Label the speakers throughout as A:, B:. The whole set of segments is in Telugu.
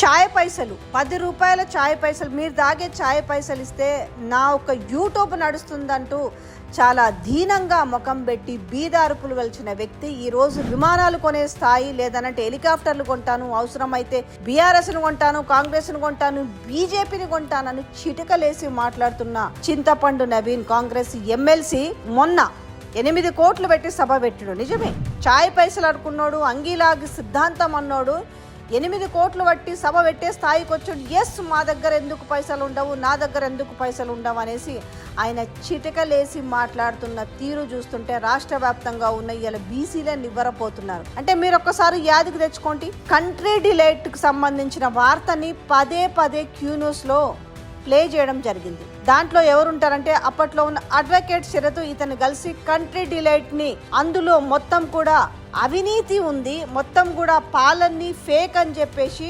A: ఛాయ్ పైసలు పది రూపాయల ఛాయ్ పైసలు మీరు తాగే ఛాయ్ పైసలు ఇస్తే నా ఒక యూట్యూబ్ నడుస్తుందంటూ చాలా దీనంగా ముఖం పెట్టి బీదారుపులు వెలిచిన వ్యక్తి ఈరోజు విమానాలు కొనే స్థాయి లేదనంటే హెలికాప్టర్లు కొంటాను అవసరమైతే బీఆర్ఎస్ను కొంటాను కాంగ్రెస్ను కొంటాను బీజేపీని కొంటానని చిటికలేసి మాట్లాడుతున్న చింతపండు నవీన్ కాంగ్రెస్ ఎమ్మెల్సీ మొన్న ఎనిమిది కోట్లు పెట్టి సభ పెట్టాడు. నిజమే ఛాయ్ పైసలు అడుకున్నాడు అంగీలాగి సిద్ధాంతం అన్నాడు ఎనిమిది కోట్లు పట్టి సభ పెట్టే స్థాయికి వచ్చాడు. ఎస్ మా దగ్గర ఎందుకు పైసలు ఉండవు నా దగ్గర ఎందుకు పైసలు ఉండవు అనేసి ఆయన చిటికలేసి మాట్లాడుతున్న తీరు చూస్తుంటే రాష్ట్ర వ్యాప్తంగా ఉన్న ఇలా బీసీలే నివ్వరపోతున్నారు. అంటే మీరు ఒక్కసారి యాదికి తెచ్చుకోండి. కంట్రీ డిలైట్కి సంబంధించిన వార్తని పదే పదే క్యూన్యూస్లో ప్లే చేయడం జరిగింది. దాంట్లో ఎవరుంటారంటే అప్పట్లో ఉన్న అడ్వకేట్ శరతు ఇతను కలిసి కంట్రీ డిలైట్ని అందులో మొత్తం కూడా అవినీతి ఉంది మొత్తం కూడా పాలన్నీ ఫేక్ అని చెప్పేసి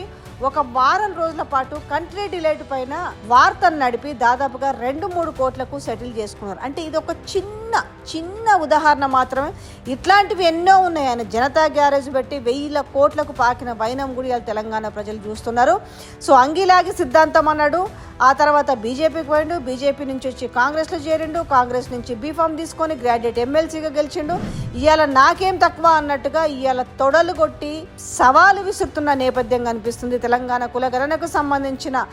A: ఒక వారం రోజుల పాటు కంట్రీ డిలైట్ పైన వార్తను నడిపి దాదాపుగా రెండు మూడు కోట్లకు సెటిల్ చేసుకున్నారు. అంటే ఇది ఒక చిన్న చిన్న ఉదాహరణ మాత్రమే. ఇట్లాంటివి ఎన్నో ఉన్నాయి. ఆయన జనతా గ్యారేజ్ పెట్టి వెయ్యిల కోట్లకు పాకిన వైనం గుడి తెలంగాణ ప్రజలు చూస్తున్నారు. సో అంగిలాగి సిద్ధాంతం అన్నాడు. ఆ తర్వాత బీజేపీకి పోయిండు. బీజేపీ నుంచి వచ్చి కాంగ్రెస్లో చేరిండు. కాంగ్రెస్ నుంచి బీఫామ్ తీసుకొని గ్రాడ్యుయేట్ ఎమ్మెల్సీగా గెలిచిండు. ఇవాళ నాకేం తక్కువ అన్నట్టుగా ఇవాళ తొడలు కొట్టి సవాలు విసురుతున్న నేపథ్యం కనిపిస్తుంది తెలంగాణ కులగణనకు సంబంధించిన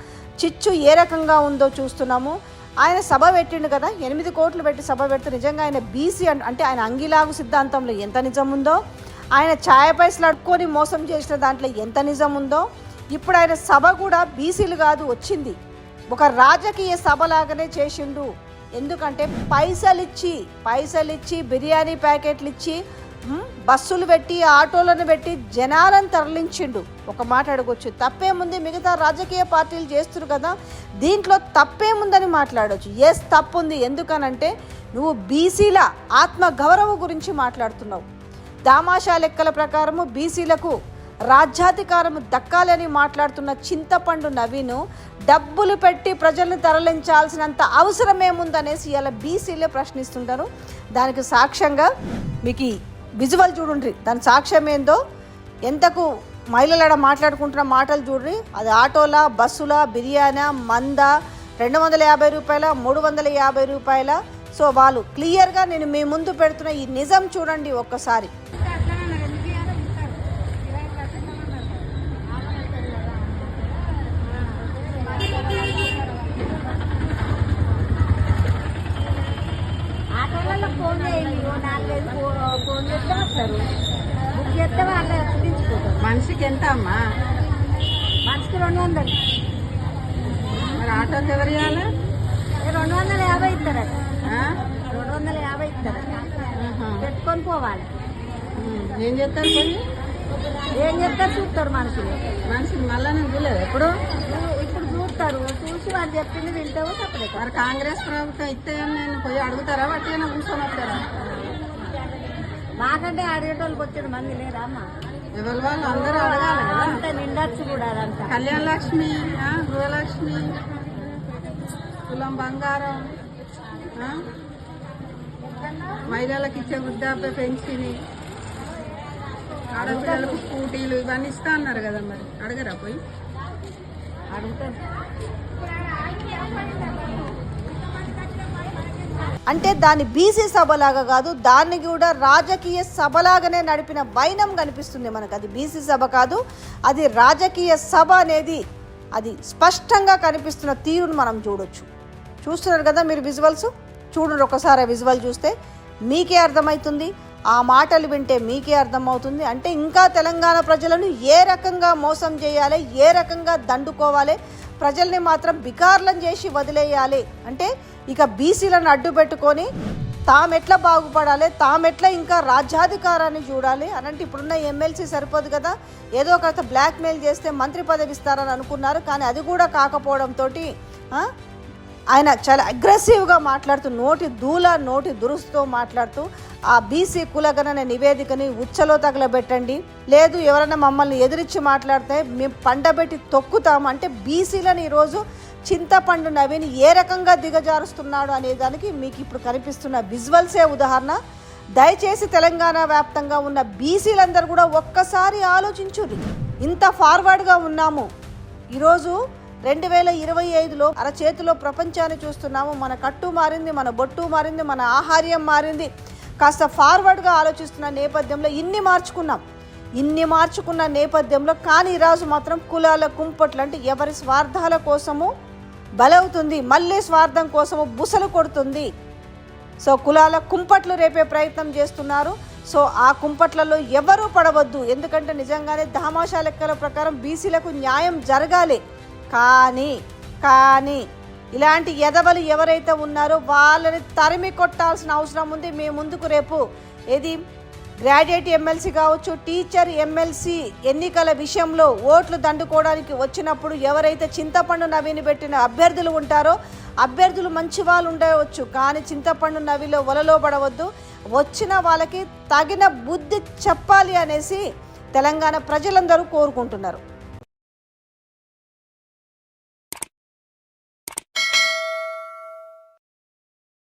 A: చిచ్చు ఏ రకంగా ఉందో చూస్తున్నాము. ఆయన సభ పెట్టిండు కదా ఎనిమిది కోట్లు పెట్టి సభ పెడితే నిజంగా ఆయన బీసీ అంటే ఆయన అంగిలాగు సిద్ధాంతంలో ఎంత నిజం ఉందో ఆయన ఛాయ పైసలు మోసం చేసిన దాంట్లో ఎంత నిజం ఉందో ఇప్పుడు ఆయన సభ కూడా బీసీలు కాదు వచ్చింది. ఒక రాజకీయ సభలాగానే చేసిండు. ఎందుకంటే పైసలిచ్చి పైసలిచ్చి బిర్యానీ ప్యాకెట్లు ఇచ్చి బస్సులు పెట్టి ఆటోలను పెట్టి జనాలను తరలించిండు. ఒక మాట అడగొచ్చు. తప్పేముంది? మిగతా రాజకీయ పార్టీలు చేస్తురు కదా. దీంట్లో తప్పేముందని మాట్లాడవచ్చు ఎస్ తప్పు ఉంది ఎందుకనంటే నువ్వు బీసీల ఆత్మ గౌరవం గురించి మాట్లాడుతున్నావు. దామాషా లెక్కల ప్రకారము బీసీలకు రాజ్యాధికారం దక్కాలని మాట్లాడుతున్న చింతపండు నవీను డబ్బులు పెట్టి ప్రజల్ని తరలించాల్సినంత అవసరం ఏముందనేసి ఇలా బీసీలే ప్రశ్నిస్తుంటారు. దానికి సాక్ష్యంగా మీకు విజువల్ చూడండి దాని సాక్ష్యం ఏందో ఎంతకు మహిళలు మాట్లాడుకుంటున్న మాటలు చూడండి అది ఆటోలా బస్సులా బిర్యానా మంద రెండు వందల యాభై రూపాయల మూడు వందల యాభై రూపాయల. సో వాళ్ళు క్లియర్గా నేను మీ ముందు పెడుతున్న ఈ నిజం చూడండి ఒక్కసారి
B: ఆటోలలో ఫోన్ చేయండి ఓ నాలుగైదు ఫో- ఫోన్ చేస్తే వస్తారు. బుక్ చేస్తే వాళ్ళు
C: మనిషికి ఎంత అమ్మా?
B: మనిషికి రెండు వందలు.
C: మరి ఆటోకి ఎవరు ఇవ్వాలి?
B: రెండు వందల యాభై ఇస్తారట? రెండు వందల యాభై ఇస్తారట.
C: ఆహా.
B: పెట్టుకొని పోవాలి.
C: ఏం చెప్తారు పోయి
B: ఏం చెప్తారు చూస్తారు మనుషులు.
C: మనిషికి మళ్ళా నేను చూడలేదు. ఎప్పుడు?
B: ఇప్పుడు- చూస్తారు. చూసి వాళ్ళు చెప్పింది వింటావు తప్పలేదు
C: మరి కాంగ్రెస్ ప్రభుత్వం ఇస్తే నేను పోయి అడుగుతారా? వట్టిగా కూర్చొని వస్తారా
B: మాకంటే అడిగేటోళ్ళకి వచ్చేది మంది లేరా అమ్మ?
C: ఎవరి వాళ్ళు? అందరూ అడగాలి
B: అంత నిండొచ్చు కూడా అదంతా.
C: కళ్యాణ లక్ష్మి గృహలక్ష్మి కులం బంగారం? మహిళలకు ఇచ్చే వృద్ధాప్య పెన్షన్ ఆడపిల్లలకు స్కూటీలు ఇవన్నీ ఇస్తా అన్నారు కదా మరి. అడగరా పోయి?
B: అడుగుతారు
A: అంటే దాన్ని బీసీ సభలాగా కాదు దాన్ని కూడా రాజకీయ సభలాగానే నడిపిన వైనం కనిపిస్తుంది మనకు. అది బీసీ సభ కాదు అది రాజకీయ సభ అనేది అది స్పష్టంగా కనిపిస్తున్న తీరును మనం చూడొచ్చు. చూస్తున్నారు కదా మీరు విజువల్స్? చూడండి ఒకసారి విజువల్ చూస్తే మీకే అర్థమవుతుంది. ఆ మాటలు వింటే మీకే అర్థమవుతుంది. అంటే ఇంకా తెలంగాణ ప్రజలను ఏ రకంగా మోసం చేయాలి ఏ రకంగా దండుకోవాలి ప్రజల్ని మాత్రం బికార్లం చేసి వదిలేయాలి. అంటే ఇక బీసీలను అడ్డు పెట్టుకొని తామెట్లా బాగుపడాలి తామెట్లా ఇంకా రాజ్యాధికారాన్ని చూడాలి అని అంటే ఇప్పుడున్న ఎమ్మెల్సీ సరిపోదు కదా. ఏదో ఒక బ్లాక్మెయిల్ చేస్తే మంత్రి పదవి ఇస్తారని అనుకున్నారు కానీ అది కూడా కాకపోవడంతో ఆయన చాలా అగ్రెసివ్గా మాట్లాడుతూ నోటి దూల నోటి దురుస్తో మాట్లాడుతూ ఆ బీసీ కులగణన నివేదికని ఉచ్చలో తగలబెట్టండి. లేదు ఎవరైనా మమ్మల్ని ఎదిరించి మాట్లాడితే మేము పండబెట్టి తొక్కుతాము. అంటే బీసీలను ఈరోజు చింతపండు నవీన్ ఏ రకంగా దిగజారుస్తున్నాడు అనే దానికి మీకు ఇప్పుడు కనిపిస్తున్న విజువల్సే ఉదాహరణ. దయచేసి తెలంగాణ వ్యాప్తంగా ఉన్న బీసీలందరూ కూడా ఒక్కసారి ఆలోచించుర్రి ఇంత ఫార్వర్డ్గా ఉన్నాము. ఈరోజు రెండు వేల ఇరవై ఐదులో అరచేతిలో ప్రపంచాన్ని చూస్తున్నాము. మన కట్టు మారింది మన బొట్టు మారింది మన ఆహార్యం మారింది. కాస్త ఫార్వర్డ్గా ఆలోచిస్తున్న నేపథ్యంలో ఇన్ని మార్చుకున్నాం. ఇన్ని మార్చుకున్న నేపథ్యంలో కానీ ఈరోజు మాత్రం కులాల కుంపట్లు అంటే ఎవరి స్వార్థాల కోసము బలవుతుంది. మళ్ళీ స్వార్థం కోసము బుసలు కొడుతుంది. సో కులాల కుంపట్లు రేపే ప్రయత్నం చేస్తున్నారు. సో ఆ కుంపట్లలో ఎవరూ పడవద్దు. ఎందుకంటే నిజంగానే దామాషా లెక్కల ప్రకారం బీసీలకు న్యాయం జరగాలి. కానీ కానీ ఇలాంటి ఎదవలు ఎవరైతే ఉన్నారో వాళ్ళని తరిమి కొట్టాల్సిన అవసరం ఉంది. మీ ముందుకు రేపు ఏది? గ్రాడ్యుయేట్ ఎమ్మెల్సీ కావచ్చు టీచర్ ఎమ్మెల్సీ ఎన్నికల విషయంలో ఓట్లు దండుకోవడానికి వచ్చినప్పుడు ఎవరైతే చింతపండు నవీని పెట్టిన అభ్యర్థులు ఉంటారో అభ్యర్థులు మంచి వాళ్ళు ఉండవచ్చు కానీ చింతపండు నవిలో వలలో పడవద్దు. వచ్చిన వాళ్ళకి తగిన బుద్ధి చెప్పాలి అనేసి తెలంగాణ ప్రజలందరూ కోరుకుంటున్నారు.